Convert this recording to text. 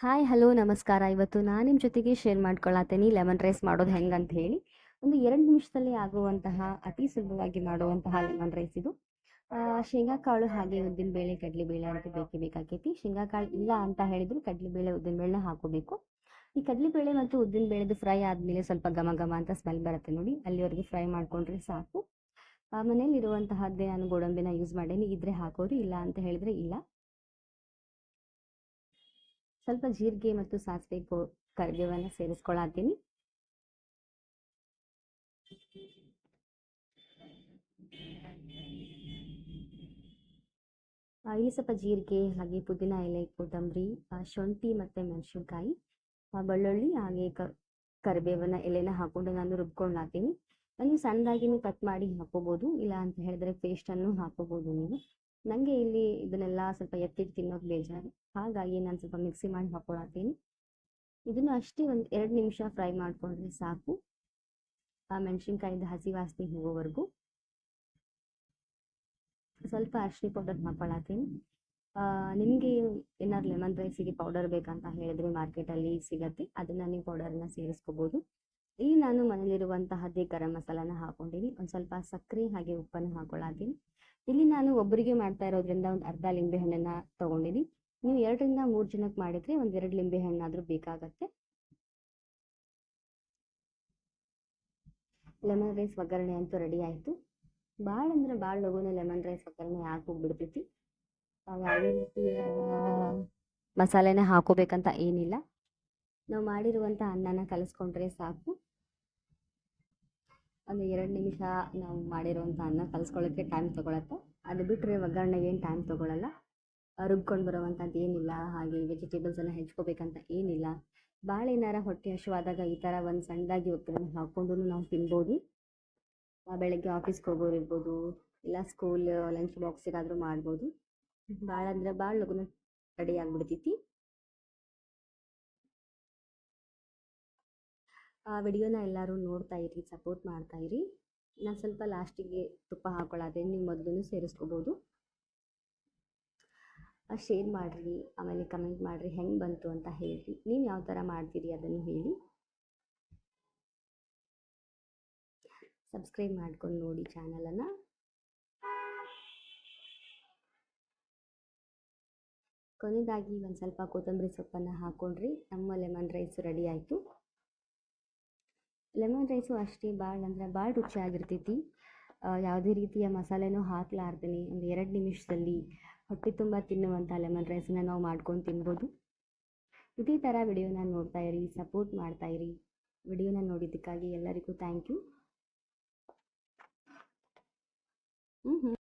Hi hello ನಮಸ್ಕಾರ. ಇವತ್ತು ನಾನು ನಿಮ್ಮ ಜೊತೆಗೆ ಶೇರ್ ಮಾಡ್ಕೊಳತ್ತೀನಿ ಲೆಮನ್ ರೈಸ್ ಮಾಡೋದು ಹೆಂಗೆ ಅಂತ ಹೇಳಿ ಒಂದು ಎರಡು ನಿಮಿಷದಲ್ಲಿ ಆಗುವಂತಹ ಅತಿ ಸುಲಭವಾಗಿ ಮಾಡುವಂತಹ ಲೆಮನ್ ರೈಸ್ ಇದು. ಶೇಂಗಾಕಾಳು ಹಾಗೆ ಉದ್ದಿನ ಹಾಗೆ ಉದ್ದಿನಬೇಳೆ ಕಡಲೆಬೇಳೆ ಅಂತ ಬೇಕೇ ಬೇಕಾಗೈತಿ ಶೇಂಗಾಕಾಳು ಇಲ್ಲ ಅಂತ ಹೇಳಿದ್ರು ಉದ್ದಿನ ಬೇಳೆನ ಹಾಕೋಬೇಕು. ಈ ಕಡಲೆಬೇಳೆ ಮತ್ತು ಉದ್ದಿನಬೇಳೆದು ಫ್ರೈ ಆದಮೇಲೆ ಸ್ವಲ್ಪ ಘಮ ಘಮ ಅಂತ ಸ್ಮೆಲ್ ಬರುತ್ತೆ ನೋಡಿ. ಅಲ್ಲಿವರೆಗೆ ಫ್ರೈ ಮಾಡ್ಕೊಂಡ್ರೆ ಸಾಕು. ಮನೇಲಿರುವಂತಹದ್ದೇ ನಾನು ಗೋಡಂಬಿನ ಯೂಸ್ ಮಾಡೇನಿ. ಇದ್ರೆ ಹಾಕೋರಿ ಇಲ್ಲ ಅಂತ ಹೇಳಿದ್ರೆ ಇಲ್ಲ. ಸ್ವಲ್ಪ ಜೀರಿಗೆ ಮತ್ತು ಸಾಸಿವೆ ಕೋ ಕರಿಬೇವನ್ನು ಸೇರಿಸ್ಕೊಳತ್ತೀನಿ. ಇಲ್ಲಿ ಸ್ವಲ್ಪ ಜೀರಿಗೆ, ಹಾಗೆ ಪುದೀನ ಎಲೆ, ಕೊತ್ತಂಬರಿ ಶುಂಠಿ ಮತ್ತೆ ಮೆಣಸಿನ್ಕಾಯಿ ಬೆಳ್ಳುಳ್ಳಿ, ಹಾಗೆ ಕರಿಬೇವನ ಕರಿಬೇವನ್ನ ಎಲೆನ ಹಾಕೊಂಡು ನಾನು ರುಬ್ಕೊಂಡ್ಲಾತೀನಿ ನೀವು ಸಣ್ಣದಾಗಿ ಕಟ್ ಮಾಡಿ ಹಾಕೋಬಹುದು ಇಲ್ಲ ಅಂತ ಹೇಳಿದ್ರೆ ಪೇಸ್ಟ್ ಅನ್ನು ಹಾಕೋಬಹುದು ನೀವು. ನನಗೆ ಇಲ್ಲಿ ಇದನ್ನೆಲ್ಲ ಸ್ವಲ್ಪ ಎತ್ತಿಟ್ಟು ತಿನ್ನೋದು ಬೇಜಾರು. ಹಾಗಾಗಿ ನಾನು ಸ್ವಲ್ಪ ಮಿಕ್ಸಿ ಮಾಡಿ ಹಾಕೊಳತ್ತೀನಿ. ಇದನ್ನು ಅಷ್ಟೇ ಒಂದು ಎರಡು ನಿಮಿಷ ಫ್ರೈ ಮಾಡಿಕೊಂಡ್ರೆ ಸಾಕು. ಆ ಮೆಣಸಿನ್ಕಾಯಿಂದ ಹಸಿ ವಾಸನೆ ಹೋಗೋವರೆಗೂ. ಸ್ವಲ್ಪ ಅರಿಶಿನ ಪೌಡರ್ ಹಾಕೊಳತ್ತೀನಿ. ನಿಮಗೆ ಏನಾದ್ರು ಲೆಮನ್ ರೈಸಿಗೆ ಪೌಡರ್ ಬೇಕಂತ ಹೇಳಿದ್ರೆ ಮಾರ್ಕೆಟಲ್ಲಿ ಸಿಗತ್ತೆ. ಅದನ್ನು ನೀವು ಪೌಡರನ್ನ ಸೇರಿಸ್ಕೋಬೋದು. ಇಲ್ಲಿ ನಾನು ಮನೇಲಿರುವಂತಹದ್ದೇ ಗರಂ ಮಸಾಲಾನ ಹಾಕೊಂಡಿನಿ. ಒಂದು ಸ್ವಲ್ಪ ಸಕ್ಕರೆ ಹಾಗೆ ಉಪ್ಪನ್ನು ಹಾಕೊಳತ್ತೀನಿ. ಇಲ್ಲಿ ನಾನು ಒಬ್ಬರಿಗೆ ಮಾಡ್ತಾ ಇರೋದ್ರಿಂದ ಒಂದು ಅರ್ಧ ಲಿಂಬೆ ಹಣ್ಣನ್ನ ತಗೊಂಡಿದ್ದೀನಿ. ನೀವು ಎರಡರಿಂದ ಮೂರು ಜನಕ್ಕೆ ಮಾಡಿದ್ರೆ ಒಂದ್ ಎರಡು ಲಿಂಬೆ ಹಣ್ಣಾದ್ರೂ ಬೇಕಾಗತ್ತೆ. ಲೆಮನ್ ರೈಸ್ ಒಗ್ಗರಣೆ ಅಂತೂ ರೆಡಿ ಆಯ್ತು. ಭಾಳ ಅಂದ್ರೆ ಭಾಳ ಲಘುನ ಲೆಮನ್ ರೈಸ್ ಒಗ್ಗರಣೆ ಹಾಕೋಗ್ಬಿಡ್ತೈತಿ ಮಸಾಲೆನ ಹಾಕೋಬೇಕಂತ ಏನಿಲ್ಲ. ನಾವು ಮಾಡಿರುವಂತ ಅನ್ನನ ಕಲಿಸ್ಕೊಂಡ್ರೆ ಸಾಕು. ಒಂದು ಎರಡು ನಿಮಿಷ ನಾವು ಮಾಡಿರೋವಂಥ ಅನ್ನ ಕಲಿಸ್ಕೊಳ್ಳೋಕ್ಕೆ ಟೈಮ್ ತೊಗೊಳತ್ತೆ. ಅದು ಬಿಟ್ಟರೆ ಒಗ್ಗರಣೆಗೆ ಏನು ಟೈಮ್ ತೊಗೊಳಲ್ಲ. ರುಬ್ಕೊಂಡು ಬರುವಂಥದ್ದು ಏನಿಲ್ಲ, ಹಾಗೆ ವೆಜಿಟೇಬಲ್ಸ್ ಎಲ್ಲ ಹೆಚ್ಕೋಬೇಕಂತ ಏನಿಲ್ಲ. ಭಾಳ ಏನಾರ ಹೊಟ್ಟೆ ಹಸುವಾದಾಗ ಈ ಥರ ಒಂದು ಸಣ್ಣದಾಗಿ ಒಗ್ಗರಣೆ ಹಾಕ್ಕೊಂಡು ನಾವು ತಿನ್ಬೋದು. ಬೆಳಗ್ಗೆ ಆಫೀಸ್ಗೆ ಹೋಗೋರು ಇರ್ಬೋದು, ಇಲ್ಲ ಸ್ಕೂಲ್ ಲಂಚ್ ಬಾಕ್ಸಿಗಾದರೂ ಮಾಡ್ಬೋದು. ಭಾಳ ಅಂದರೆ ಭಾಳ ಲಗುನ ರೆಡಿ ಆಗಿಬಿಡ್ತೈತಿ. ಆ ವಿಡಿಯೋನ ಎಲ್ಲರೂ ನೋಡ್ತಾ ಇರಿ, ಸಪೋರ್ಟ್ ಮಾಡ್ತಾ ಇರಿ. ನಾನು ಸ್ವಲ್ಪ ಲಾಸ್ಟಿಗೆ ತುಪ್ಪ ಹಾಕೊಳ್ಳೋದೇ ನೀವು ಮೊದಲು ಸೇರಿಸ್ಕೋಬೋದು. ಶೇರ್ ಮಾಡಿರಿ, ಆಮೇಲೆ ಕಮೆಂಟ್ ಮಾಡಿರಿ, ಹೆಂಗೆ ಬಂತು ಅಂತ ಹೇಳಿ ನೀವು ಯಾವ ಥರ ಮಾಡ್ತೀರಿ ಅದನ್ನು ಹೇಳಿ. ಸಬ್ಸ್ಕ್ರೈಬ್ ಮಾಡ್ಕೊಂಡು ನೋಡಿ ಚಾನಲನ್ನು ಕೊನೆಯದಾಗಿ ಒಂದು ಸ್ವಲ್ಪ ಕೊತ್ತಂಬರಿ ಸೊಪ್ಪನ್ನು ಹಾಕ್ಕೊಂಡ್ರಿ ನಮ್ಮ ಲೆಮನ್ ರೈಸ್ ರೆಡಿ ಆಯಿತು. ಲೆಮನ್ ರೈಸು ಅಷ್ಟೇ ಭಾಳ ಅಂದ್ರೆ ಭಾಳ ರುಚಿಯಾಗಿರ್ತೈತಿ ಯಾವುದೇ ರೀತಿಯ ಮಸಾಲೆನೂ ಹಾಕ್ಲಾರ್ದೇ ಒಂದು ಎರಡು ನಿಮಿಷದಲ್ಲಿ ಹೊಟ್ಟೆ ತುಂಬ ತಿನ್ನುವಂಥ ಲೆಮನ್ ರೈಸನ್ನ ನಾವು ಮಾಡ್ಕೊಂಡು ತಿನ್ಬೋದು. ಇದೇ ಥರ ವಿಡಿಯೋನ ನೋಡ್ತಾ ಇರಿ ಸಪೋರ್ಟ್ ಮಾಡ್ತಾ ಇರಿ. ವಿಡಿಯೋನ ನೋಡಿದ್ದಕ್ಕಾಗಿ ಎಲ್ಲರಿಗೂ ಥ್ಯಾಂಕ್ ಯು ಹ್ಞೂ ಹ್ಞೂ